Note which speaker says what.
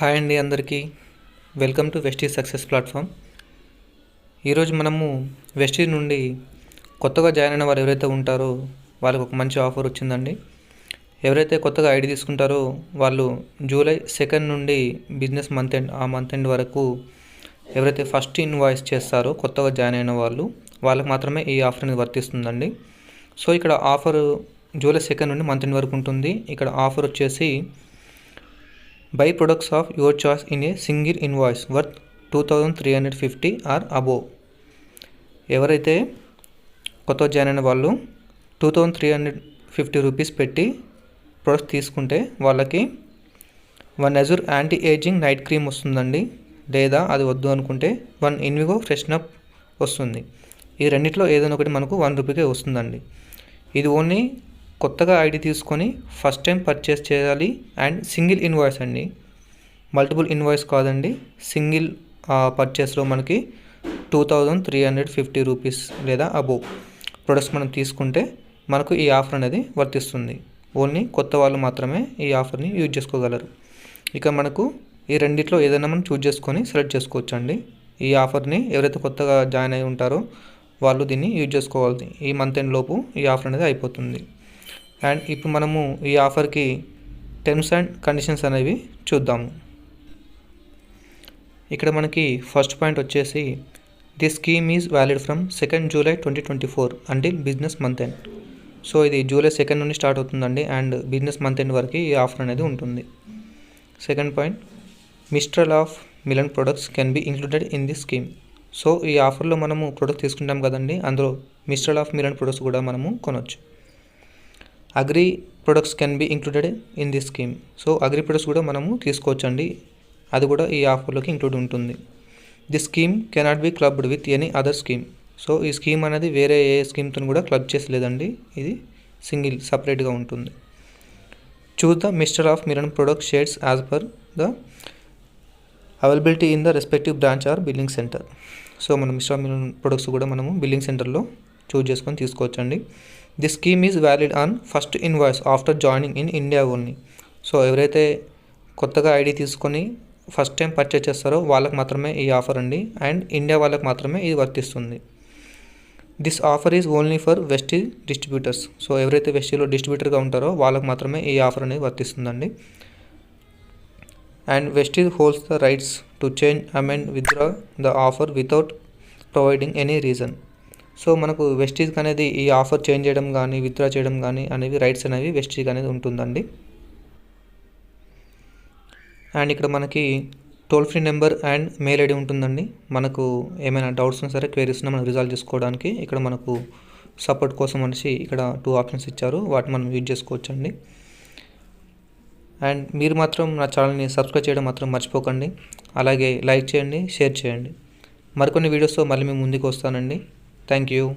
Speaker 1: Hi అండి అందరికీ. Welcome to Vestige success platform. ఈరోజు మనము వెస్టీజ్ నుండి కొత్తగా జాయిన్ అయిన వారు ఎవరైతే ఉంటారో వాళ్ళకి ఒక మంచి ఆఫర్ వచ్చిందండి. ఎవరైతే కొత్తగా ఐడి తీసుకుంటారో వాళ్ళు జూలై సెకండ్ నుండి బిజినెస్ మంత్ ఎండ్ ఆ మంత్ ఎండ్ వరకు ఎవరైతే ఫస్ట్ ఇన్వాయిస్ చేస్తారో కొత్తగా జాయిన్ అయిన వాళ్ళు వాళ్ళకి మాత్రమే ఈ ఆఫర్ అనేది వర్తిస్తుందండి. సో ఇక్కడ ఆఫర్ జూలై సెకండ్ నుండి మంత్ ఎండ్ వరకు ఉంటుంది. ఇక్కడ ఆఫర్ వచ్చేసి buy products of your choice in a single invoice worth two thousand three hundred fifty or above ఎవరైతే కొత్త జాయిన్ అయిన వాళ్ళు two thousand three hundred fifty rupees పెట్టి ప్రొడక్ట్స్ తీసుకుంటే వాళ్ళకి one Azure anti ageing night cream వస్తుందండి. లేదా అది వద్దు అనుకుంటే వన్ ఇన్విగో ఫ్రెష్నప్ వస్తుంది. ఈ రెండిట్లో ఏదైనా ఒకటి మనకు వన్ రూపీకే వస్తుందండి. ఇది ఓన్లీ కొత్తగా ఐడి తీసుకొని ఫస్ట్ టైం పర్చేస్ చేయాలి అండ్ సింగిల్ ఇన్వాయిస్ అండి. మల్టిపుల్ ఇన్వాయిస్ కాదండి. సింగిల్ పర్చేస్లో మనకి two thousand three hundred fifty rupees లేదా అబోవ్ ప్రొడక్ట్స్ మనం తీసుకుంటే మనకు ఈ ఆఫర్ అనేది వర్తిస్తుంది. ఓన్లీ కొత్త వాళ్ళు మాత్రమే ఈ ఆఫర్ని యూజ్ చేసుకోగలరు. ఇక మనకు ఈ రెండిట్లో ఏదైనా మనం చూజ్ చేసుకొని సెలెక్ట్ చేసుకోవచ్చు అండి ఈ ఆఫర్ని ఎవరైతే కొత్తగా జాయిన్ అయి ఉంటారో వాళ్ళు దీన్ని యూజ్ చేసుకోవాలి. ఈ మంత్ ఎండ్ లోపు ఈ ఆఫర్ అనేది అయిపోతుంది. అండ్ ఇప్పుడు మనము ఈ ఆఫర్కి టర్మ్స్ అండ్ కండిషన్స్ అనేవి చూద్దాము. ఇక్కడ మనకి ఫస్ట్ పాయింట్ వచ్చేసి the scheme is valid from second July twenty twenty four until business month end. So ఇది జూలై సెకండ్ నుండి స్టార్ట్ అవుతుందండి అండ్ బిజినెస్ మంత్ ఎండ్ వరకు ఈ ఆఫర్ అనేది ఉంటుంది. Second point mistral of Milan products can be included in the scheme. So ఈ ఆఫర్లో మనము ప్రొడక్ట్ తీసుకుంటాం కదండి అందులో మిస్ట్రల్ ఆఫ్ మిలన్ ప్రొడక్ట్స్ కూడా మనము కొనవచ్చు agri products can be included in the scheme so agri products కూడా మనము తీసుకోవచ్చండి. అది కూడా ఈ ఆఫర్లోకి ఇంక్లూడ్ ఉంటుంది. The scheme cannot be clubbed with any other scheme so ఈ స్కీమ్ అనేది వేరే ఏ స్కీమ్తో కూడా క్లబ్ చేసలేదండి. ఇది సింగిల్ సపరేట్గా ఉంటుంది. Choose the mister of Miran product shades as per the availability in the respective branch or billing centre so మనం mister of మిరన్ products కూడా మనము బిల్లింగ్ సెంటర్లో చూజ్ చేసుకొని తీసుకోవచ్చండి. The scheme is valid on first invoice after joining in India only so ఎవరైతే కొత్తగా ID తీసుకొని first time purchase చేస్తారో వాళ్ళకి మాత్రమే ఈ ఆఫర్ అండి. అండ్ ఇండియా వాళ్ళకి మాత్రమే ఇది వర్తిస్తుంది. This offer is only for Vestige distributors so ఎవరైతే వెస్టీలో డిస్ట్రిబ్యూటర్గా ఉంటారో వాళ్ళకి మాత్రమే ఈ ఆఫర్ అనేది వర్తిస్తుందండి. And Vestige holds the rights to change amend withdraw the offer without providing any reason so మనకు వెస్టీజ్కి అనేది ఈ ఆఫర్ చేంజ్ చేయడం కానీ విత్డ్రా చేయడం కానీ అనేవి రైట్స్ అనేవి వెస్టీజ్ అనేది ఉంటుందండి. అండ్ ఇక్కడ మనకి toll free number and mail ID ఉంటుందండి. మనకు ఏమైనా డౌట్స్ ఉన్నా సరే క్వేరీస్ ఉన్నా మనం రిజాల్వ్ చేసుకోవడానికి ఇక్కడ మనకు సపోర్ట్ కోసం అనేసి ఇక్కడ టూ ఆప్షన్స్ ఇచ్చారు. వాటిని మనం యూజ్ చేసుకోవచ్చండి. అండ్ మీరు మాత్రం నా ఛానల్ని సబ్స్క్రైబ్ చేయడం మాత్రం మర్చిపోకండి. అలాగే లైక్ చేయండి షేర్ చేయండి. మరికొన్ని వీడియోస్తో మళ్ళీ మేము ముందుకు వస్తానండి. Thank you.